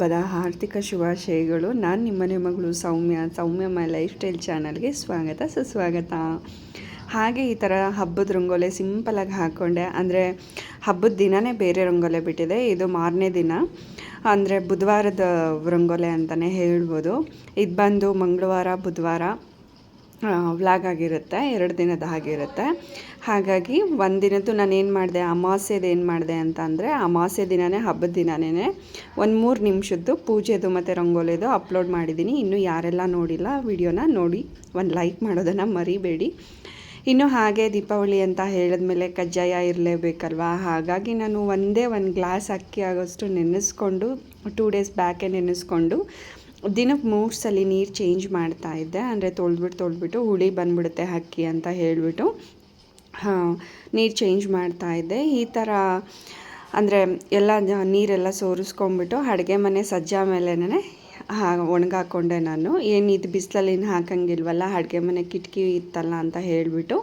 ಹಬ್ಬದ ಆರ್ಥಿಕ ಶುಭಾಶಯಗಳು. ನಾನು ನಿಮ್ಮನೆ ಮಗಳು ಸೌಮ್ಯ. ಸೌಮ್ಯ ಮೈ ಲೈಫ್ ಸ್ಟೈಲ್ ಚಾನಲ್ಗೆ ಸ್ವಾಗತ, ಸುಸ್ವಾಗತ. ಹಾಗೆ ಈ ಥರ ಹಬ್ಬದ ರಂಗೋಲೆ ಸಿಂಪಲಾಗಿ ಹಾಕ್ಕೊಂಡೆ ಅಂದರೆ ಹಬ್ಬದ ದಿನವೇ ಬೇರೆ ರಂಗೋಲೆ ಬಿಟ್ಟಿದೆ. ಇದು ಮಾರನೇ ದಿನ. ಅಂದರೆ ಬುಧವಾರದ ರಂಗೋಲೆ ಅಂತಲೇ ಹೇಳ್ಬೋದು. ಇದು ಬಂದು ಮಂಗಳವಾರ, ಬುಧವಾರ. ವ್ಲಾಗ್ ಆಗಿರುತ್ತೆ, ಎರಡು ದಿನದ ಆಗಿರುತ್ತೆ ಹಾಗಾಗಿ ಒಂದಿನದ್ದು ನಾನು ಏನು ಮಾಡಿದೆ ಅಮಾವಾಸ್ಯದ ಏನು ಮಾಡಿದೆ ಅಂತ ಅಂದರೆ ಅಮಾವಾಸ್ಯ ದಿನವೇ ಹಬ್ಬದ ದಿನವೇ ಒಂದು ಮೂರು ನಿಮಿಷದ್ದು ಪೂಜೆದು ಮತ್ತು ರಂಗೋಲಿದು ಅಪ್ಲೋಡ್ ಮಾಡಿದ್ದೀನಿ ಇನ್ನೂ ಯಾರೆಲ್ಲ ನೋಡಿಲ್ಲ ವಿಡಿಯೋನ ನೋಡಿ, ಒಂದು ಲೈಕ್ ಮಾಡೋದನ್ನು ಮರಿಬೇಡಿ. ಇನ್ನು ಹಾಗೆ ದೀಪಾವಳಿ ಅಂತ ಹೇಳಿದ ಮೇಲೆ ಕಜ್ಜಾಯ ಇರಲೇಬೇಕಲ್ವಾ? ಹಾಗಾಗಿ ನಾನು ಒಂದೇ ಒಂದು ಗ್ಲಾಸ್ ಅಕ್ಕಿ ಆಗೋಷ್ಟು ನೆನೆಸ್ಕೊಂಡು ಟೂ ಡೇಸ್ ಬ್ಯಾಕೇ ನೆನೆಸ್ಕೊಂಡು ದಿನಕ್ಕೆ ಮೂರು ಸಲ ನೀರು ಚೇಂಜ್ ಮಾಡ್ತಾ ಇದ್ದೆ. ಅಂದರೆ ತೊಳೆದ್ಬಿಟ್ಟು ತೊಳೆದ್ಬಿಟ್ಟು ಹುಳಿ ಬಂದ್ಬಿಡುತ್ತೆ ಹಕ್ಕಿ ಅಂತ ಹೇಳಿಬಿಟ್ಟು. ನೀರು ಚೇಂಜ್ ಮಾಡ್ತಾ ಇದ್ದೆ. ಈ ಥರ ಅಂದರೆ ಎಲ್ಲ ನೀರೆಲ್ಲ ಸೋರಿಸ್ಕೊಂಬಿಟ್ಟು ಅಡುಗೆ ಮನೆ ಸಜ್ಜಾ ಮೇಲೇನೆ ಹಾ, ಒಣಗಾಕೊಂಡೆ ನಾನು. ಏನು ಇದು ಬಿಸಿಲಲ್ಲಿ ಏನು ಹಾಕಂಗಿಲ್ವಲ್ಲ, ಅಡುಗೆ ಮನೆ ಕಿಟಕಿ ಇತ್ತಲ್ಲ ಅಂತ ಹೇಳಿಬಿಟ್ಟು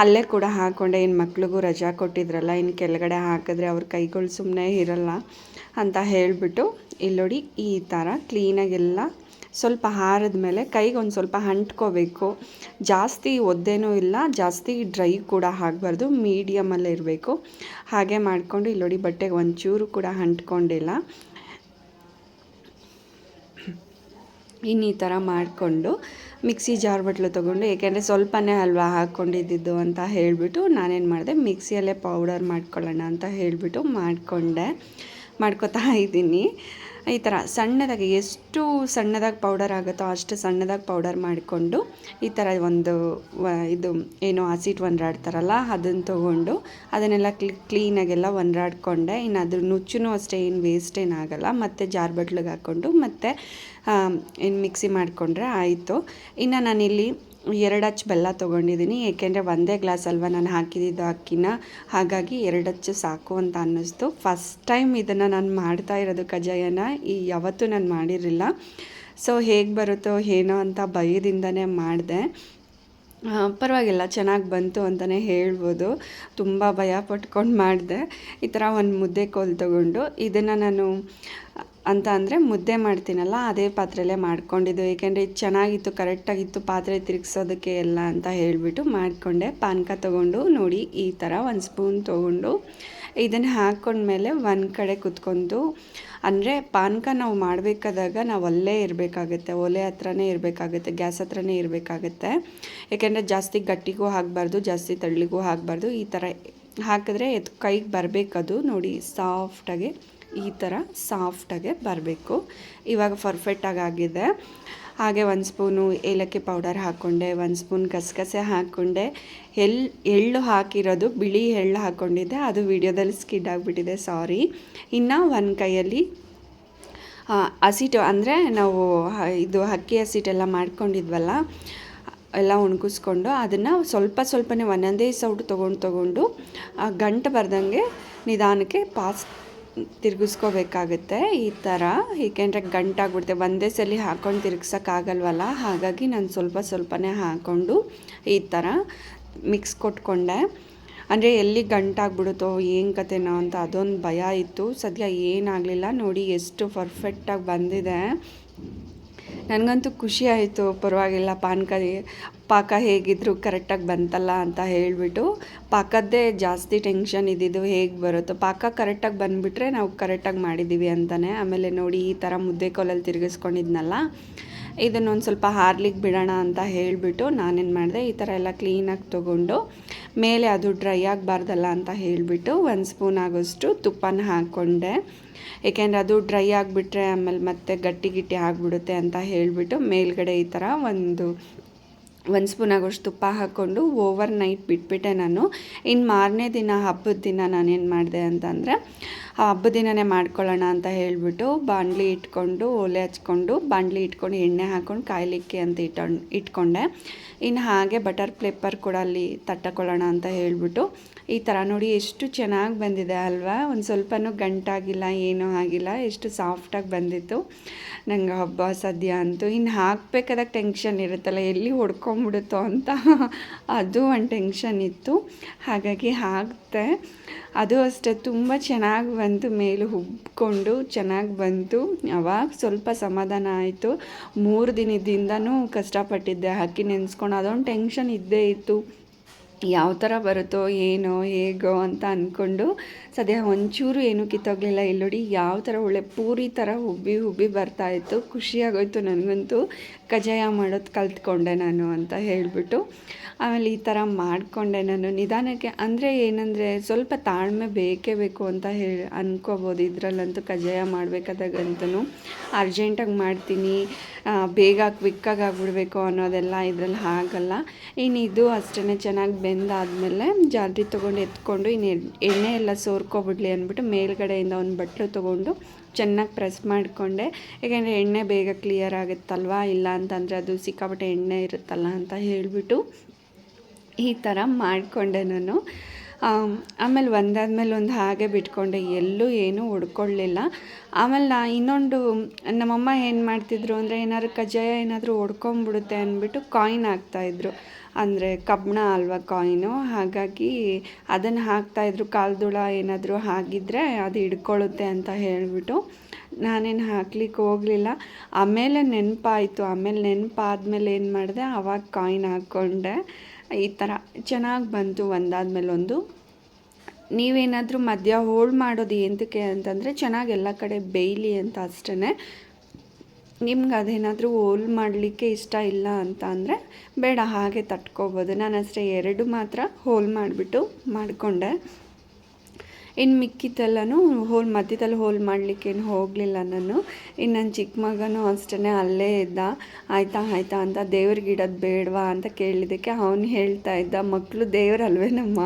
ಅಲ್ಲೇ ಕೂಡ ಹಾಕ್ಕೊಂಡೆ ಇನ್ನು ಮಕ್ಳಿಗೂ ರಜಾ ಕೊಟ್ಟಿದ್ರಲ್ಲ ಇನ್ನು ಕೆಳಗಡೆ ಹಾಕಿದ್ರೆ ಅವ್ರ ಕೈಗಳು ಸುಮ್ಮನೆ ಇರಲ್ಲ. ಅಂತ ಹೇಳಿಬಿಟ್ಟು ಇಲ್ಲೋಡಿ ಈ ಥರ ಕ್ಲೀನಾಗೆಲ್ಲ ಸ್ವಲ್ಪ ಹಾರದ ಮೇಲೆ ಕೈಗೆ ಒಂದು ಸ್ವಲ್ಪ ಅಂಟ್ಕೋಬೇಕು. ಜಾಸ್ತಿ ಒದ್ದೇನೂ ಇಲ್ಲ, ಜಾಸ್ತಿ ಡ್ರೈ ಕೂಡ ಆಗಬಾರ್ದು, ಮೀಡಿಯಮಲ್ಲೇ ಇರಬೇಕು. ಹಾಗೆ ಮಾಡಿಕೊಂಡು ಇಲ್ಲೋಡಿ ಬಟ್ಟೆಗೆ ಒಂಚೂರು ಕೂಡ ಅಂಟ್ಕೊಂಡಿಲ್ಲ. ಇನ್ನು ಈ ಥರ ಮಾಡಿಕೊಂಡು, ಮಿಕ್ಸಿ ಜಾರ್ ಬಟ್ಲು ತೊಗೊಂಡು, ಏಕೆಂದರೆ ಸ್ವಲ್ಪನೇ ಅಲ್ವಾ ಹಾಕ್ಕೊಂಡಿದ್ದು ಅಂತ ಹೇಳಿಬಿಟ್ಟು ನಾನೇನು ಮಾಡಿದೆ, ಮಿಕ್ಸಿಯಲ್ಲೇ ಪೌಡರ್ ಮಾಡ್ಕೊಳ್ಳೋಣ ಅಂತ ಹೇಳಿಬಿಟ್ಟು ಮಾಡಿಕೊಂಡೆ. ಮಾಡ್ಕೋತಾ ಇದ್ದೀನಿ. ಈ ಥರ ಸಣ್ಣದಾಗಿ ಎಷ್ಟು ಸಣ್ಣದಾಗಿ ಪೌಡರ್ ಆಗುತ್ತೋ ಅಷ್ಟು ಸಣ್ಣದಾಗಿ ಪೌಡರ್ ಮಾಡಿಕೊಂಡು ಈ ಥರ ಒಂದು ಇದು ಏನು ಹಸಿಟ್ಟು ಒಂದ್ರಾಡ್ತಾರಲ್ಲ ಅದನ್ನು ತೊಗೊಂಡು ಅದನ್ನೆಲ್ಲ ಕ್ಲಿ ಕ್ಲೀನಾಗೆಲ್ಲ ಒಂದ್ರಾಡ್ಕೊಂಡೆ. ಇನ್ನು ಅದ್ರ ನುಚ್ಚು ಅಷ್ಟೇ, ಏನು ವೇಸ್ಟ್ ಏನಾಗಲ್ಲ ಮತ್ತು ಜಾರ್ ಬಟ್ಲಿಗೆ ಹಾಕ್ಕೊಂಡು ಮತ್ತು ಏನು ಮಿಕ್ಸಿ ಮಾಡಿಕೊಂಡ್ರೆ ಆಯಿತು. ಇನ್ನು ನಾನಿಲ್ಲಿ ಎರಡು ಹಚ್ಚು ಬೆಲ್ಲ ತೊಗೊಂಡಿದ್ದೀನಿ, ಏಕೆಂದರೆ ಒಂದೇ ಗ್ಲಾಸ್ ಅಲ್ವಾ ನಾನು ಹಾಕಿದ್ದು ಅಕ್ಕಿನ. ಹಾಗಾಗಿ ಎರಡು ಹಚ್ಚು ಸಾಕು ಅಂತ ಅನ್ನಿಸ್ತು. ಫಸ್ಟ್ ಟೈಮ್ ಇದನ್ನು ನಾನು ಮಾಡ್ತಾ ಇರೋದು ಕಜಾಯನ ಈ ಯಾವತ್ತೂ ನಾನು ಮಾಡಿರಲಿಲ್ಲ. ಸೊ ಹೇಗೆ ಬರುತ್ತೋ ಏನೋ ಅಂತ ಭಯದಿಂದನೇ ಮಾಡಿದೆ. ಪರವಾಗಿಲ್ಲ, ಚೆನ್ನಾಗಿ ಬಂತು ಅಂತಲೇ ಹೇಳ್ಬೋದು. ತುಂಬ ಭಯ ಪಟ್ಕೊಂಡು ಮಾಡಿದೆ. ಈ ಥರ ಒಂದು ಮುದ್ದೆ ಕೋಲು ತೊಗೊಂಡು ಇದನ್ನು ನಾನು ಅಂತ ಅಂದರೆ ಮುದ್ದೆ ಮಾಡ್ತೀನಲ್ಲ, ಅದೇ ಪಾತ್ರೆಯಲ್ಲೇ ಮಾಡ್ಕೊಂಡಿದ್ದು. ಏಕೆಂದರೆ ಇದು ಚೆನ್ನಾಗಿತ್ತು, ಕರೆಕ್ಟಾಗಿತ್ತು ಪಾತ್ರೆ ತಿರುಗಿಸೋದಕ್ಕೆ ಎಲ್ಲ ಅಂತ ಹೇಳಿಬಿಟ್ಟು ಮಾಡಿಕೊಂಡೆ. ಪಾನಕ ತೊಗೊಂಡು ನೋಡಿ, ಈ ಥರ ಒಂದು ಸ್ಪೂನ್ ತೊಗೊಂಡು ಇದನ್ನು ಹಾಕ್ಕೊಂಡ್ಮೇಲೆ ಒಂದು ಕಡೆ ಕುತ್ಕೊಂಡು ಅಂದರೆ ಪಾನಕ ನಾವು ಮಾಡಬೇಕಾದಾಗ ನಾವು ಅಲ್ಲೇ ಇರಬೇಕಾಗತ್ತೆ, ಒಲೆ ಹತ್ರನೇ ಇರಬೇಕಾಗತ್ತೆ, ಗ್ಯಾಸ್ ಹತ್ರನೇ ಇರಬೇಕಾಗತ್ತೆ. ಏಕೆಂದರೆ ಜಾಸ್ತಿ ಗಟ್ಟಿಗೂ ಹಾಕಬಾರ್ದು, ಜಾಸ್ತಿ ತಳ್ಳಿಗೂ ಹಾಕಬಾರ್ದು. ಈ ಥರ ಹಾಕಿದ್ರೆ ಎತ್, ಕೈಗೆ ಬರಬೇಕದು. ನೋಡಿ, ಸಾಫ್ಟಾಗಿ ಈ ಥರ ಸಾಫ್ಟಾಗೆ ಬರಬೇಕು. ಇವಾಗ ಪರ್ಫೆಕ್ಟಾಗಿ ಆಗಿದೆ. ಹಾಗೆ ಒಂದು ಸ್ಪೂನು ಏಲಕ್ಕಿ ಪೌಡರ್ ಹಾಕ್ಕೊಂಡೆ ಒಂದು ಸ್ಪೂನ್ ಗಸಗಸೆ ಹಾಕ್ಕೊಂಡೆ ಎಳ್ಳು ಎಳ್ಳು ಹಾಕಿರೋದು ಬಿಳಿ ಎಳ್ಳು ಹಾಕ್ಕೊಂಡಿದ್ದೆ ಅದು ವಿಡಿಯೋದಲ್ಲಿ ಸ್ಕಿಡ್ ಆಗಿಬಿಟ್ಟಿದೆ ಸಾರಿ ಇನ್ನು ಒಂದು ಕೈಯಲ್ಲಿ ಹಸಿಟ್ಟು ಅಂದರೆ ನಾವು ಇದು ಅಕ್ಕಿ ಹಸಿಟ್ಟೆಲ್ಲ ಮಾಡ್ಕೊಂಡಿದ್ವಲ್ಲ, ಎಲ್ಲ ಒಣಗಿಸ್ಕೊಂಡು ಅದನ್ನು ಸ್ವಲ್ಪ ಸ್ವಲ್ಪನೇ ಒಂದೊಂದೇ ಸೌಟು ತೊಗೊಂಡು ತೊಗೊಂಡು ಗಂಟು ಬರ್ದಂಗೆ ನಿಧಾನಕ್ಕೆ ಪಾಸ್ ತಿರುಗಿಸ್ಕೋಬೇಕಾಗುತ್ತೆ ಈ ಥರ. ಏಕೆಂದರೆ ಗಂಟಾಗ್ಬಿಡುತ್ತೆ. ಒಂದೇ ಸಲ ಹಾಕ್ಕೊಂಡು ತಿರುಗ್ಸೋಕ್ಕಾಗಲ್ವಲ್ಲ? ಹಾಗಾಗಿ ನಾನು ಸ್ವಲ್ಪ ಸ್ವಲ್ಪನೇ ಹಾಕ್ಕೊಂಡು ಈ ಥರ ಮಿಕ್ಸ್ ಕೊಟ್ಕೊಂಡೆ. ಅಂದರೆ ಎಲ್ಲಿ ಗಂಟಾಗ್ಬಿಡುತ್ತೋ, ಏನು ಕತೆನೋ ಅಂತ ಅದೊಂದು ಭಯ ಇತ್ತು. ಸದ್ಯ ಏನಾಗಲಿಲ್ಲ. ನೋಡಿ ಎಷ್ಟು ಪರ್ಫೆಕ್ಟಾಗಿ ಬಂದಿದೆ. ನನಗಂತೂ ಖುಷಿ ಆಯಿತು. ಪರವಾಗಿಲ್ಲ, ಪಾನಕ ಪಾಕ ಹೇಗಿದ್ರು ಕರೆಕ್ಟಾಗಿ ಬಂತಲ್ಲ ಅಂತ ಹೇಳಿಬಿಟ್ಟು ಪಾಕದ್ದೇ ಜಾಸ್ತಿ ಟೆನ್ಷನ್ ಇದ್ದಿದ್ದು ಹೇಗೆ ಬರುತ್ತೋ, ಪಾಕ ಕರೆಕ್ಟಾಗಿ ಬಂದುಬಿಟ್ರೆ ನಾವು ಕರೆಕ್ಟಾಗಿ ಮಾಡಿದ್ದೀವಿ ಅಂತಲೇ ಆಮೇಲೆ ನೋಡಿ ಈ ಥರ ಮುದ್ದೆ ಕೋಲಲ್ಲಿ ತಿರುಗಿಸ್ಕೊಂಡಿದ್ನಲ್ಲ, ಇದನ್ನೊಂದು ಸ್ವಲ್ಪ ಹಾರ್ಲಿಕ್ಕೆ ಬಿಡೋಣ ಅಂತ ಹೇಳಿಬಿಟ್ಟು ನಾನೇನು ಮಾಡಿದೆ, ಈ ಥರ ಎಲ್ಲ ಕ್ಲೀನಾಗಿ ತೊಗೊಂಡು ಮೇಲೆ ಅದು ಡ್ರೈ ಆಗಬಾರ್ದಲ್ಲ ಅಂತ ಹೇಳಿಬಿಟ್ಟು ಒಂದು ಸ್ಪೂನ್ ಆಗೋಷ್ಟು ತುಪ್ಪನ ಹಾಕ್ಕೊಂಡೆ. ಏಕೆಂದರೆ ಅದು ಡ್ರೈ ಆಗಿಬಿಟ್ರೆ ಆಮೇಲೆ ಮತ್ತೆ ಗಟ್ಟಿ ಗಿಟ್ಟಿ ಆಗಿಬಿಡುತ್ತೆ ಅಂತ ಹೇಳಿಬಿಟ್ಟು ಮೇಲ್ಗಡೆ ಈ ಥರ ಒಂದು ಒಂದು ಸ್ಪೂನ್ ಆಗೋಷ್ಟು ತುಪ್ಪ ಹಾಕ್ಕೊಂಡು ಓವರ್ ನೈಟ್ ಬಿಟ್ಬಿಟ್ಟೆ ನಾನು. ಇನ್ನು ಮಾರನೇ ದಿನ ಹಬ್ಬದ ದಿನ ನಾನೇನು ಮಾಡಿದೆ ಅಂತಂದರೆ ಹಬ್ಬದ ದಿನನೇ ಮಾಡ್ಕೊಳ್ಳೋಣ ಅಂತ ಹೇಳಿಬಿಟ್ಟು ಬಾಣಲಿ ಇಟ್ಕೊಂಡು, ಒಲೆ ಹಚ್ಕೊಂಡು, ಬಾಣಲಿ ಇಟ್ಕೊಂಡು, ಎಣ್ಣೆ ಹಾಕ್ಕೊಂಡು, ಕಾಯಲಿಕ್ಕೆ ಅಂತ ಇಟ್ಕೊಂಡು, ಇಟ್ಕೊಂಡೆ. ಇನ್ನು ಹಾಗೆ ಬಟರ್ ಪೇಪರ್ ಕೂಡ ಅಲ್ಲಿ ತಟ್ಟಕೊಳ್ಳೋಣ ಅಂತ ಹೇಳಿಬಿಟ್ಟು ಈ ಥರ ನೋಡಿ ಎಷ್ಟು ಚೆನ್ನಾಗಿ ಬಂದಿದೆ ಅಲ್ವಾ? ಒಂದು ಸ್ವಲ್ಪನೂ ಗಂಟಾಗಿಲ್ಲ, ಏನೂ ಆಗಿಲ್ಲ, ಎಷ್ಟು ಸಾಫ್ಟಾಗಿ ಬಂದಿತ್ತು. ನಂಗೆ ಹಬ್ಬ, ಸದ್ಯ ಅಂತೂ. ಇನ್ನು ಹಾಕ್ಬೇಕಾದಾಗ ಟೆನ್ಷನ್ ಇರುತ್ತಲ್ಲ, ಎಲ್ಲಿ ಹೊಡ್ಕೊಂಬಿಡುತ್ತೋ ಅಂತ? ಅದು ಒಂದು ಟೆನ್ಷನ್ ಇತ್ತು. ಹಾಗಾಗಿ ಹಾಕ್ತೆ ಅದು ಅಷ್ಟೇ, ತುಂಬ ಚೆನ್ನಾಗಿ ಬಂತು. ಮೇಲೆ ಹುಬ್ಕೊಂಡು ಚೆನ್ನಾಗಿ ಬಂತು. ಅವಾಗ ಸ್ವಲ್ಪ ಸಮಾಧಾನ ಆಯಿತು. ಮೂರು ದಿನದಿಂದನೂ ಕಷ್ಟಪಟ್ಟಿದ್ದೆ. ಹಾಕಿ ನೆನೆಸ್ಕೊಂಡು ಅದೊಂದು ಟೆನ್ಷನ್ ಇದ್ದೇ ಇತ್ತು. ಯಾವ ಥರ ಬರುತ್ತೋ ಏನೋ ಹೇಗೋ ಅಂತ ಅಂದ್ಕೊಂಡು ಸದ್ಯ ಒಂಚೂರು ಏನೂ ಕಿತ್ತೋಗಲಿಲ್ಲ. ಇಲ್ಲಿ ಯಾವ ಥರ ಒಳ್ಳೆ ಪೂರಿ ಥರ ಹುಬ್ಬಿ ಹುಬ್ಬಿ ಬರ್ತಾಯಿತ್ತು ಖುಷಿಯಾಗೋಯ್ತು ನನಗಂತೂ. ಕಜಾಯ ಮಾಡೋದು ಕಲ್ತ್ಕೊಂಡೆ ನಾನು ಅಂತ ಹೇಳಿಬಿಟ್ಟು. ಆಮೇಲೆ ಈ ಥರ ಮಾಡಿಕೊಂಡೆ ನಾನು. ನಿಧಾನಕ್ಕೆ ಅಂದರೆ ಏನಂದರೆ ಸ್ವಲ್ಪ ತಾಳ್ಮೆ ಬೇಕೇ ಬೇಕು ಅಂತ ಹೇಳಿ ಅನ್ಕೋಬೋದು. ಇದರಲ್ಲಂತೂ ಕಜಾಯ ಮಾಡಬೇಕಾದಾಗಂತೂ ಅರ್ಜೆಂಟಾಗಿ ಮಾಡ್ತೀನಿ. ಬೇಗ ಕ್ವಿಕ್ಕಾಗಿ ಆಗಿಬಿಡ್ಬೇಕು ಅನ್ನೋದೆಲ್ಲ ಇದ್ರಲ್ಲಿ ಆಗಲ್ಲ ಇನ್ನು ಇದು ಅಷ್ಟೇ ಚೆನ್ನಾಗಿ ಬೆಂದಾದಮೇಲೆ ಜಾಲ್ರಿ ತೊಗೊಂಡು ಎತ್ಕೊಂಡು ಇನ್ನು ಎಣ್ಣೆ ಎಲ್ಲ ಸೋರ್ಕೊಬಿಡ್ಲಿ ಅಂದ್ಬಿಟ್ಟು ಮೇಲ್ಗಡೆಯಿಂದ ಒಂದು ಬಟ್ಲು ತೊಗೊಂಡು ಚೆನ್ನಾಗಿ ಪ್ರೆಸ್ ಮಾಡಿಕೊಂಡೆ. ಏಕೆಂದರೆ ಎಣ್ಣೆ ಬೇಗ ಕ್ಲಿಯರ್ ಆಗುತ್ತಲ್ವ? ಇಲ್ಲ ಅಂತಂದರೆ ಅದು ಸಿಕ್ಕಾಪಟ್ಟೆ ಎಣ್ಣೆ ಇರುತ್ತಲ್ಲ ಅಂತ ಹೇಳಿಬಿಟ್ಟು ಈ ಥರ ಮಾಡಿಕೊಂಡೆ ನಾನು. ಆಮೇಲೆ ಒಂದಾದ್ಮೇಲೆ ಒಂದು ಹಾಗೆ ಬಿಟ್ಕೊಂಡೆ, ಎಲ್ಲೂ ಏನೂ ಹುಡ್ಕೊಳ್ಳಿಲ್ಲ ಆಮೇಲೆ ನಾ ಇನ್ನೊಂದು, ನಮ್ಮಮ್ಮ ಏನು ಮಾಡ್ತಿದ್ರು ಅಂದರೆ ಏನಾದ್ರು ಕಜ್ಜಾಯ ಏನಾದರೂ ಹೊಡ್ಕೊಂಬಿಡುತ್ತೆ ಅಂದ್ಬಿಟ್ಟು ಕಾಯಿನ್ ಹಾಕ್ತಾಯಿದ್ರು ಅಂದರೆ ಕಬ್ಬಣ ಅಲ್ವ ಕಾಯಿನು ಹಾಗಾಗಿ ಅದನ್ನು ಹಾಕ್ತಾಯಿದ್ರು ಕಾಲ್ದುಳ ಏನಾದರೂ ಆಗಿದ್ದರೆ ಅದು ಹಿಡ್ಕೊಳ್ಳುತ್ತೆ ಅಂತ ಹೇಳಿಬಿಟ್ಟು ನಾನೇನು ಹಾಕ್ಲಿಕ್ಕೆ ಹೋಗಲಿಲ್ಲ. ಆಮೇಲೆ ನೆನಪಾಯಿತು. ಆಮೇಲೆ ನೆನಪಾದ್ಮೇಲೆ ಏನು ಮಾಡಿದೆ ಆವಾಗ ಕಾಯಿನ್ ಹಾಕ್ಕೊಂಡೆ ಈ ಥರ ಚೆನ್ನಾಗಿ ಬಂತು ಒಂದಾದ್ಮೇಲೆ ಒಂದು. ನೀವೇನಾದರೂ ಮಧ್ಯ ಹೋಲ್ಡ್ ಮಾಡೋದು ಎಂತಕ್ಕೆ ಅಂತಂದರೆ ಚೆನ್ನಾಗಿ ಎಲ್ಲ ಕಡೆ ಬೇಯಲಿ ಅಂತ ಅಷ್ಟೇ ನಿಮ್ಗೆ ಅದೇನಾದರೂ ಹೋಲ್ ಮಾಡಲಿಕ್ಕೆ ಇಷ್ಟ ಇಲ್ಲ ಅಂತ ಅಂದರೆ ಬೇಡ, ಹಾಗೆ ತಟ್ಕೋಬೋದು. ನಾನು ಅಷ್ಟೇ ಎರಡು ಮಾತ್ರ ಹೋಲ್ ಮಾಡಿಬಿಟ್ಟು ಮಾಡಿಕೊಂಡೆ. ಇನ್ನು ಮಿಕ್ಕಿದ್ದೆಲ್ಲನೂ ಹೋಲ್ ಮಧ್ಯದಲ್ಲಿ ಹೋಲ್ ಮಾಡಲಿಕ್ಕೇನು ಹೋಗಲಿಲ್ಲ ನಾನು. ಇನ್ನು ನನ್ನ ಚಿಕ್ಕ ಮಗನೂ ಅಷ್ಟೇ ಅಲ್ಲೇ ಇದ್ದ. ಆಯ್ತಾ ಆಯ್ತಾ ಅಂತ ದೇವ್ರಿಗೆ ಇಡೋದು ಬೇಡವಾ ಅಂತ ಕೇಳಿದ್ದಕ್ಕೆ ಅವನು ಹೇಳ್ತಾ ಇದ್ದ ಮಕ್ಕಳು ದೇವರಲ್ವೇನಮ್ಮ?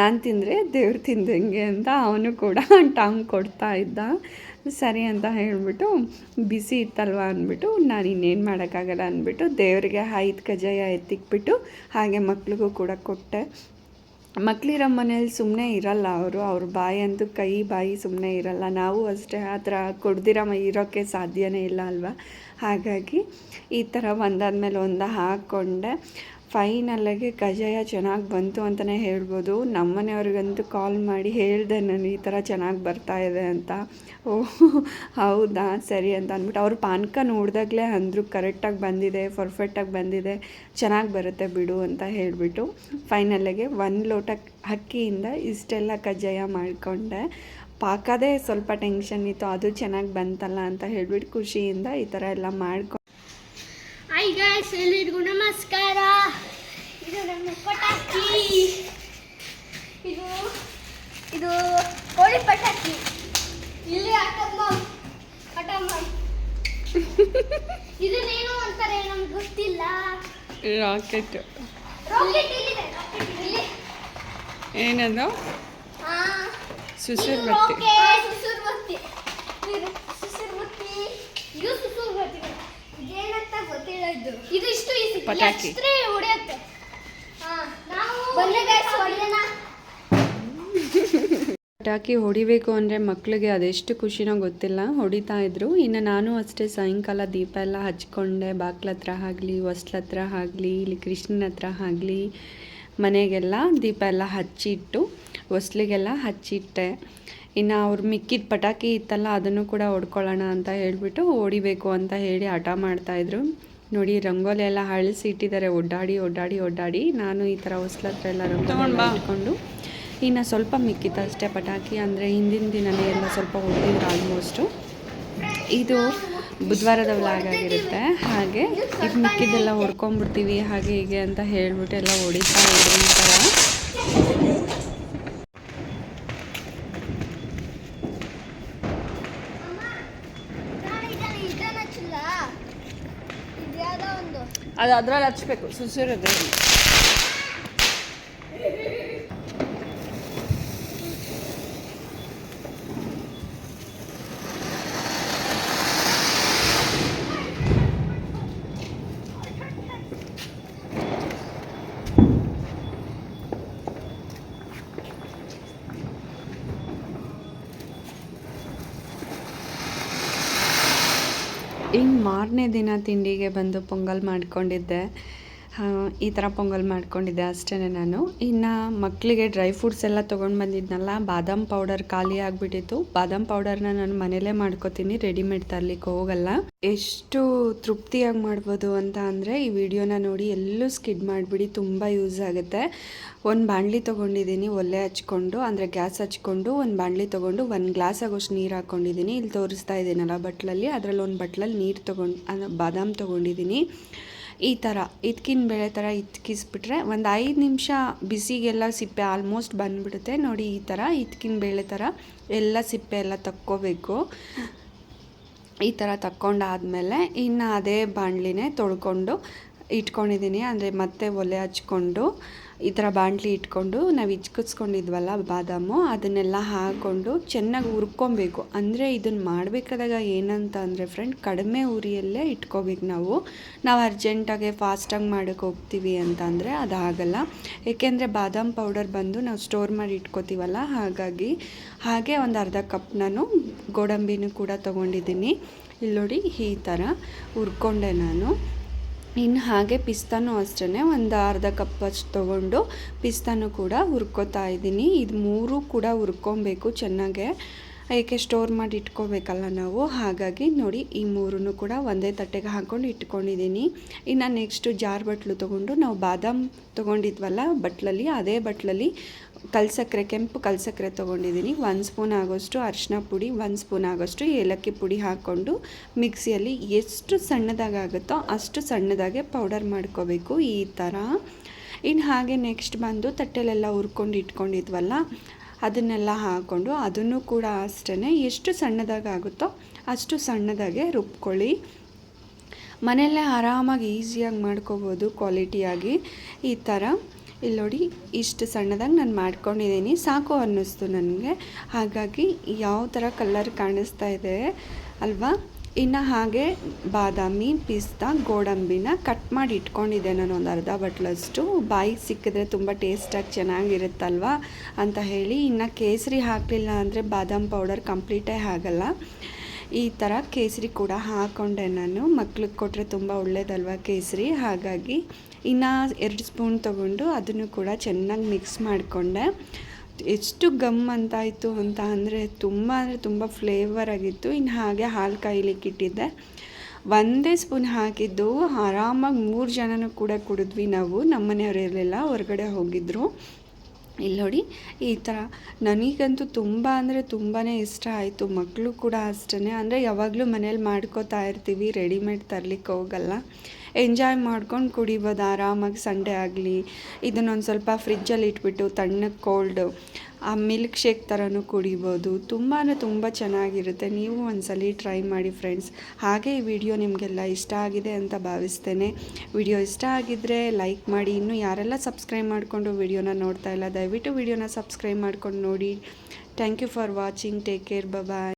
ನಾನು ತಿಂದರೆ ದೇವ್ರು ತಿಂದಂಗೆ ಅಂತ ಅವನು ಕೂಡ ಟಾಂಗ್ ಕೊಡ್ತಾ ಇದ್ದ. ಸರಿ ಅಂತ ಹೇಳಿಬಿಟ್ಟು ಬಿಸಿ ಇತ್ತಲ್ವ ಅಂದ್ಬಿಟ್ಟು ನಾನು ಇನ್ನೇನು ಮಾಡೋಕ್ಕಾಗಲ್ಲ ಅಂದ್ಬಿಟ್ಟು ದೇವರಿಗೆ ಐದು ಕಜಾಯ ಎತ್ತಿಕ್ಬಿಟ್ಟು ಹಾಗೆ ಮಕ್ಳಿಗೂ ಕೂಡ ಕೊಟ್ಟೆ. ಮಕ್ಳಿರೋ ಮನೇಲಿ ಸುಮ್ಮನೆ ಇರಲ್ಲ ಅವರು, ಅವ್ರ ಬಾಯಿ ಅಂತೂ ಕೈ, ಬಾಯಿ ಸುಮ್ಮನೆ ಇರಲ್ಲ. ನಾವು ಅಷ್ಟೇ ಆ ಥರ ಕೊಡ್ದಿರ ಇರೋಕ್ಕೆ ಸಾಧ್ಯನೇ ಇಲ್ಲ ಅಲ್ವಾ? ಹಾಗಾಗಿ ಈ ಥರ ಒಂದಾದ ಮೇಲೆ ಒಂದು ಹಾಕ್ಕೊಂಡೆ ಫೈನಲ್ಲಾಗಿ ಕಜ್ಜಾಯ ಚೆನ್ನಾಗಿ ಬಂತು ಅಂತಲೇ ಹೇಳ್ಬೋದು. ನಮ್ಮನೆಯವ್ರಿಗಂತೂ ಕಾಲ್ ಮಾಡಿ ಹೇಳಿದೆ ನಾನು ಈ ಥರ ಚೆನ್ನಾಗಿ ಬರ್ತಾ ಇದೆ ಅಂತ. ಓ, ಹೌದಾ? ಸರಿ ಅಂತ ಅಂದ್ಬಿಟ್ಟು ಅವ್ರು ಪಾನಕ ನೋಡಿದಾಗಲೇ ಅಂದರು ಕರೆಕ್ಟಾಗಿ ಬಂದಿದೆ ಪರ್ಫೆಕ್ಟಾಗಿ ಬಂದಿದೆ, ಚೆನ್ನಾಗಿ ಬರುತ್ತೆ ಬಿಡು ಅಂತ ಹೇಳಿಬಿಟ್ಟು ಫೈನಲ್ಲಾಗೆ ಒಂದು ಲೋಟ ಅಕ್ಕಿಯಿಂದ ಇಷ್ಟೆಲ್ಲ ಕಜ್ಜಾಯ ಮಾಡಿಕೊಂಡೆ. ಪಾಕದೇ ಸ್ವಲ್ಪ ಟೆನ್ಷನ್ ಇತ್ತು, ಅದು ಚೆನ್ನಾಗಿ ಬಂತಲ್ಲ ಅಂತ ಹೇಳ್ಬಿಟ್ಟು ಖುಷಿಯಿಂದ ಈ ಥರ ಎಲ್ಲ ಮಾಡ್ಕೊಂಡು. ಹಾಯ್ ಗಾಯ್ಸ್ ಎಲ್ಲರಿಗೂ ನಮಸ್ಕಾರ. ಇದು ನಮ್ಮ ಪಟಾಕಿ. ಇದು ಇದು ಕೋಳಿ ಪಟಾಕಿ. ಇಲ್ಲಿ ಅಟಮ್ಮ ಅಟಮ್ಮ. ಇದನ್ನೇನು ಅಂತಾರೆ ನಮ್ಗೆ ಗೊತ್ತಿಲ್ಲ. ರಾಕೆಟ್ ರಾಕೆಟ್ ಇಲ್ಲಿದೆ ರಾಕೆಟ್ ಇಲ್ಲಿ ಏನದು? ಸುಸುರ್ ಬತ್ತಿ. ಸುಸುರ್ ಬತ್ತಿ. ಇದು ಸುಸುರ್ ಬತ್ತಿ. ಇದು ಸುಸುರ್ ಬತ್ತಿ. ಇದೇನಂತ ಗೊತ್ತಿಲ್ಲ ಇದು. ಇದು ಇಷ್ಟು ಪಟಾಕಿ. ಎಷ್ಟೇ ಹೊಡೆಯುತ್ತೆ? ಹಾ ನಾವು ಬನ್ನಿ ಗೈಸ್ ಹೊಡೆಯೋಣ. ಪಟಾಕಿ ಹೊಡಿಬೇಕು ಅಂದರೆ ಮಕ್ಕಳಿಗೆ ಅದೆಷ್ಟು ಖುಷಿನೋ ಗೊತ್ತಿಲ್ಲ. ಹೊಡಿತಾ ಇದ್ರು. ಇನ್ನು ನಾನು ಅಷ್ಟೇ ಸಾಯಂಕಾಲ ದೀಪ ಎಲ್ಲ ಹಚ್ಕೊಂಡೆ. ಬಾಗ್ಲ ಹತ್ರ ಆಗಲಿ ಹೊಸ್ಲ ಹತ್ರ ಆಗಲಿ ಇಲ್ಲಿ ಕೃಷ್ಣನ ಹತ್ರ ಆಗಲಿ ಮನೆಗೆಲ್ಲ ದೀಪ ಎಲ್ಲ ಹಚ್ಚಿಟ್ಟು ಹೊಸ್ಲಿಗೆಲ್ಲ ಹಚ್ಚಿಟ್ಟೆ. ಇನ್ನು ಅವ್ರು ಮಿಕ್ಕಿದ ಪಟಾಕಿ ಇತ್ತಲ್ಲ ಅದನ್ನು ಕೂಡ ಹೊಡ್ಕೊಳ್ಳೋಣ ಅಂತ ಹೇಳಿಬಿಟ್ಟು ಹೊಡಿಬೇಕು ಅಂತ ಹೇಳಿ ಹಠ ಮಾಡ್ತಾಯಿದ್ರು ನೋಡಿ ರಂಗೋಲಿ ಎಲ್ಲ ಅಳಿಸಿ ಇಟ್ಟಿದ್ದಾರೆ. ಒಡ್ಡಾಡಿ ಒಡ್ಡಾಡಿ ಒಡ್ಡಾಡಿ. ನಾನು ಈ ಥರ ಹೊಸ್ಲ ಹತ್ರ ಎಲ್ಲ ರಂಗೋಲಿ ಇನ್ನು ಸ್ವಲ್ಪ ಮಿಕ್ಕಿತ್ತು ಅಷ್ಟೇ ಪಟಾಕಿ. ಅಂದರೆ ಹಿಂದಿನ ದಿನವೇ ಎಲ್ಲ ಸ್ವಲ್ಪ ಹೊಡೆದಿದ್ರು ಆಲ್ಮೋಸ್ಟು ಇದು ಬುಧವಾರದ ವ್ಲಾಗ್ ಆಗಿರುತ್ತೆ. ಹಾಗೆ ಇದು ಮಿಕ್ಕಿದ್ದೆಲ್ಲ ಹೊಡ್ಕೊಂಬಿಡ್ತೀವಿ ಹಾಗೆ ಹೀಗೆ ಅಂತ ಹೇಳ್ಬಿಟ್ಟು ಎಲ್ಲ ಹೊಡಿತಾ ಇದ್ರು ಈ ಥರ ನಾನು ಇದನ್ನ ಇದನ್ನ ಹಚ್ಚಿಲ್ಲ ಇದು ಯಾವುದೋ ಒಂದು ಅದು ಅದ್ರಲ್ಲಿ ಹಚ್ಬೇಕು ಸುಸಿರೋದು ಮಾರನೇ ದಿನ ತಿಂಡಿಗೆ ಬಂದು ಪೊಂಗಲ್ ಮಾಡ್ಕೊಂಡಿದ್ದೆ. ಈ ಥರ ಪೊಂಗಲ್ ಮಾಡ್ಕೊಂಡಿದ್ದೆ ಅಷ್ಟೇ ನಾನು. ಇನ್ನು ಮಕ್ಕಳಿಗೆ ಡ್ರೈ ಫ್ರೂಟ್ಸ್ ಎಲ್ಲ ತೊಗೊಂಡು ಬಂದಿದ್ನಲ್ಲ, ಬಾದಾಮ್ ಪೌಡರ್ ಖಾಲಿ ಆಗಿಬಿಟ್ಟಿತ್ತು. ಬಾದಾಮ್ ಪೌಡರ್ನ ನಾನು ಮನೇಲೇ ಮಾಡ್ಕೋತೀನಿ ರೆಡಿಮೇಡ್ ತರಲಿಕ್ಕೆ ಹೋಗಲ್ಲ. ಎಷ್ಟು ತೃಪ್ತಿಯಾಗಿ ಮಾಡ್ಬೋದು ಅಂತ ಅಂದರೆ ಈ ವಿಡಿಯೋನ ನೋಡಿ ಎಲ್ಲೂ ಸ್ಕಿಡ್ ಮಾಡಿಬಿಡಿ, ತುಂಬ ಯೂಸ್ ಆಗುತ್ತೆ. ಒಂದು ಬಾಣಲಿ ತೊಗೊಂಡಿದ್ದೀನಿ ಒಲೆ ಹಚ್ಕೊಂಡು, ಅಂದರೆ ಗ್ಯಾಸ್ ಹಚ್ಕೊಂಡು, ಒಂದು ಬಾಣಲಿ ತೊಗೊಂಡು, ಒಂದು ಗ್ಲಾಸ್ ಆಗೋಷ್ಟು ನೀರು ಹಾಕ್ಕೊಂಡಿದ್ದೀನಿ ಇಲ್ಲಿ ತೋರಿಸ್ತಾ ಇದ್ದೀನಲ್ಲ ಬಟ್ಲಲ್ಲಿ ಅದರಲ್ಲಿ ಒಂದು ಬಟ್ಲಲ್ಲಿ ನೀರು ತೊಗೊಂಡು ಬಾದಾಮ್ ತೊಗೊಂಡಿದ್ದೀನಿ ಈ ಥರ, ಇದ್ಕಿನ ಬೇಳೆ ಥರ ಇದ್ಕಿಸ್ಬಿಟ್ರೆ ಒಂದು ಐದು ನಿಮಿಷ ಬಿಸಿಗೆಲ್ಲ ಸಿಪ್ಪೆ ಆಲ್ಮೋಸ್ಟ್ ಬಂದುಬಿಡುತ್ತೆ. ನೋಡಿ ಈ ಥರ ಇದ್ಕಿನ ಬೇಳೆ ಥರ ಎಲ್ಲ ಸಿಪ್ಪೆ ಎಲ್ಲ ತಕ್ಕೋಬೇಕು. ಈ ಥರ ತಕ್ಕೊಂಡಾದಮೇಲೆ ಇನ್ನು ಅದೇ ಬಾಣಲಿನೇ ತೊಳ್ಕೊಂಡು ಇಟ್ಕೊಂಡಿದ್ದೀನಿ ಅಂದರೆ ಮತ್ತೆ ಒಲೆ ಹಚ್ಕೊಂಡು ಈ ಥರ ಬಾಣಲಿ ಇಟ್ಕೊಂಡು ನಾವು ಇಚ್ಕಿಸ್ಕೊಂಡಿದ್ವಲ್ಲ ಬಾದಾಮು, ಅದನ್ನೆಲ್ಲ ಹಾಕ್ಕೊಂಡು ಚೆನ್ನಾಗಿ ಹುರ್ಕೊಬೇಕು. ಅಂದರೆ ಇದನ್ನು ಮಾಡಬೇಕಾದಾಗ ಏನಂತ ಅಂದರೆ ಫ್ರೆಂಡ್ ಕಡಿಮೆ ಉರಿಯಲ್ಲೇ ಇಟ್ಕೋಬೇಕು ನಾವು. ನಾವು ಅರ್ಜೆಂಟಾಗಿ ಫಾಸ್ಟಾಗಿ ಮಾಡೋಕ್ಕೆ ಹೋಗ್ತೀವಿ ಅಂತ ಅಂದರೆ ಅದಾಗಲ್ಲ ಏಕೆಂದರೆ ಬಾದಾಮ್ ಪೌಡರ್ ಬಂದು ನಾವು ಸ್ಟೋರ್ ಮಾಡಿ ಇಟ್ಕೋತೀವಲ್ಲ, ಹಾಗಾಗಿ ಹಾಗೆ ಒಂದು ಅರ್ಧ ಕಪ್ ನಾನು ಗೋಡಂಬಿನೂ ಕೂಡ ತೊಗೊಂಡಿದ್ದೀನಿ. ಇಲ್ಲಿ ನೋಡಿ ಈ ಥರ ಹುರ್ಕೊಂಡೆ ನಾನು. ಇನ್ನು ಹಾಗೆ ಪಿಸ್ತಾನು ಅಷ್ಟೇ ಒಂದು ಅರ್ಧ ಕಪ್ ಅಷ್ಟು ತೊಗೊಂಡು ಪಿಸ್ತಾನು ಕೂಡ ಹುರ್ಕೋತಾ ಇದ್ದೀನಿ. ಇದು ಮೂರು ಕೂಡ ಹುರ್ಕೊಬೇಕು ಚೆನ್ನಾಗೆ. ಏಕೆ ಸ್ಟೋರ್ ಮಾಡಿ ಇಟ್ಕೋಬೇಕಲ್ಲ ನಾವು? ಹಾಗಾಗಿ ನೋಡಿ, ಈ ಮೂರನ್ನು ಕೂಡ ಒಂದೇ ತಟ್ಟೆಗೆ ಹಾಕ್ಕೊಂಡು ಇಟ್ಕೊಂಡಿದ್ದೀನಿ. ಇನ್ನು ನೆಕ್ಸ್ಟು ಜಾರ್ ಬಟ್ಲು ತೊಗೊಂಡು ನಾವು ಬಾದಾಮ್ ತೊಗೊಂಡಿದ್ವಲ್ಲ, ಬಟ್ಲಲ್ಲಿ, ಅದೇ ಬಟ್ಲಲ್ಲಿ ಕಲ್ಸಕ್ಕರೆ ಕೆಂಪು ಕಲ್ಸಕ್ಕರೆ ತೊಗೊಂಡಿದ್ದೀನಿ. ಒಂದು ಸ್ಪೂನ್ ಆಗೋಷ್ಟು ಅರಿಶಿನ ಪುಡಿ, ಒಂದು ಸ್ಪೂನ್ ಆಗೋಷ್ಟು ಏಲಕ್ಕಿ ಪುಡಿ ಹಾಕ್ಕೊಂಡು ಮಿಕ್ಸಿಯಲ್ಲಿ ಎಷ್ಟು ಸಣ್ಣದಾಗುತ್ತೋ ಅಷ್ಟು ಸಣ್ಣದಾಗೆ ಪೌಡರ್ ಮಾಡ್ಕೋಬೇಕು ಈ ಥರ ಇನ್ನು ಹಾಗೆ ನೆಕ್ಸ್ಟ್ ಬಂದು ತಟ್ಟೆಲೆಲ್ಲ ಹುರ್ಕೊಂಡು ಇಟ್ಕೊಂಡಿದ್ವಲ್ಲ ಅದನ್ನೆಲ್ಲ ಹಾಕ್ಕೊಂಡು ಅದನ್ನು ಕೂಡ ಅಷ್ಟೇ ಎಷ್ಟು ಸಣ್ಣದಾಗುತ್ತೋ ಅಷ್ಟು ಸಣ್ಣದಾಗೆ ರುಬ್ಕೊಳ್ಳಿ. ಮನೆಯಲ್ಲೇ ಆರಾಮಾಗಿ ಈಸಿಯಾಗಿ ಮಾಡ್ಕೋಬೋದು ಕ್ವಾಲಿಟಿಯಾಗಿ ಈ ಥರ. ಇಲ್ಲಿ ನೋಡಿ, ಇಷ್ಟು ಸಣ್ಣದಾಗಿ ನಾನು ಮಾಡ್ಕೊಂಡಿದ್ದೀನಿ. ಸಾಕು ಅನ್ನಿಸ್ತು ನನಗೆ. ಹಾಗಾಗಿ ಯಾವ ಥರ ಕಲರ್ ಕಾಣಿಸ್ತಾ ಇದೆ ಅಲ್ವಾ? ಇನ್ನು ಹಾಗೆ ಬಾದಾಮಿ, ಪಿಸ್ತಾ, ಗೋಡಂಬಿನ ಕಟ್ ಮಾಡಿ ಇಟ್ಕೊಂಡಿದ್ದೆ ನಾನು ಒಂದು ಅರ್ಧ ಬಟ್ಲಷ್ಟು. ಬಾಯಿಗೆ ಸಿಕ್ಕಿದ್ರೆ ತುಂಬ ಟೇಸ್ಟಾಗಿ ಚೆನ್ನಾಗಿರುತ್ತಲ್ವ ಅಂತ ಹೇಳಿ ಇನ್ನು ಕೇಸರಿ ಹಾಕಲಿಲ್ಲ ಅಂದರೆ ಬಾದಾಮ್ ಪೌಡರ್ ಕಂಪ್ಲೀಟೇ ಆಗಲ್ಲ. ಈ ಥರ ಕೇಸರಿ ಕೂಡ ಹಾಕ್ಕೊಂಡೆ ನಾನು. ಮಕ್ಳಿಗೆ ಕೊಟ್ಟರೆ ತುಂಬ ಒಳ್ಳೇದಲ್ವ ಕೇಸರಿ? ಹಾಗಾಗಿ ಇನ್ನು ಎರಡು ಸ್ಪೂನ್ ತೊಗೊಂಡು ಅದನ್ನು ಕೂಡ ಚೆನ್ನಾಗಿ ಮಿಕ್ಸ್ ಮಾಡಿಕೊಂಡೆ. ಎಷ್ಟು ಗಮ್ ಅಂತಾಯಿತು ಅಂತ ಅಂದರೆ ತುಂಬ ಅಂದರೆ ತುಂಬ ಫ್ಲೇವರ್ ಆಗಿತ್ತು. ಇನ್ನು ಹಾಗೆ ಹಾಲು ಕಾಯ್ಲಿಕ್ಕೆ ಇಟ್ಟಿದ್ದೆ. ಒಂದೇ ಸ್ಪೂನ್ ಹಾಕಿದ್ದು ಆರಾಮಾಗಿ ಮೂರು ಜನನೂ ಕೂಡ ಕುಡಿದ್ವಿ ನಾವು. ನಮ್ಮ ಮನೆಯವರು ಇರಲಿಲ್ಲ, ಹೊರಗಡೆ ಹೋಗಿದ್ದರು ಇಲ್ಲಿ ನೋಡಿ, ಈ ಥರ ನನಗಂತೂ ತುಂಬ ಅಂದರೆ ತುಂಬಾ ಇಷ್ಟ ಆಯಿತು. ಮಕ್ಕಳು ಕೂಡ ಅಷ್ಟೇ ಅಂದರೆ ಯಾವಾಗಲೂ ಮನೇಲಿ ಮಾಡ್ಕೋತಾ ಇರ್ತೀವಿ ರೆಡಿಮೇಡ್ ತರಲಿಕ್ಕೆ ಹೋಗಲ್ಲ. ಎಂಜಾಯ್ ಮಾಡ್ಕೊಂಡು ಕುಡಿಬೋದು ಆರಾಮಾಗಿ ಸಂಡೇ ಆಗಲಿ. ಇದನ್ನೊಂದು ಸ್ವಲ್ಪ ಫ್ರಿಜ್ಜಲ್ಲಿ ಇಟ್ಬಿಟ್ಟು ತಣ್ಣಗೆ ಕೋಲ್ಡು ಆ ಮಿಲ್ಕ್ ಶೇಕ್ ಥರನೂ ಕುಡಿಬೋದು. ತುಂಬಾ ತುಂಬ ಚೆನ್ನಾಗಿರುತ್ತೆ. ನೀವು ಒಂದ್ಸಲಿ ಟ್ರೈ ಮಾಡಿ ಫ್ರೆಂಡ್ಸ್ ಹಾಗೆ ಈ ವಿಡಿಯೋ ನಿಮಗೆಲ್ಲ ಇಷ್ಟ ಆಗಿದೆ ಅಂತ ಭಾವಿಸ್ತೇನೆ. ವಿಡಿಯೋ ಇಷ್ಟ ಆಗಿದ್ದರೆ ಲೈಕ್ ಮಾಡಿ. ಇನ್ನೂ ಯಾರೆಲ್ಲ ಸಬ್ಸ್ಕ್ರೈಬ್ ಮಾಡಿಕೊಂಡು ವಿಡಿಯೋನ ನೋಡ್ತಾ ಇಲ್ಲ, ದಯವಿಟ್ಟು ವಿಡಿಯೋನ ಸಬ್ಸ್ಕ್ರೈಬ್ ಮಾಡ್ಕೊಂಡು ನೋಡಿ. Thank you for watching take care bye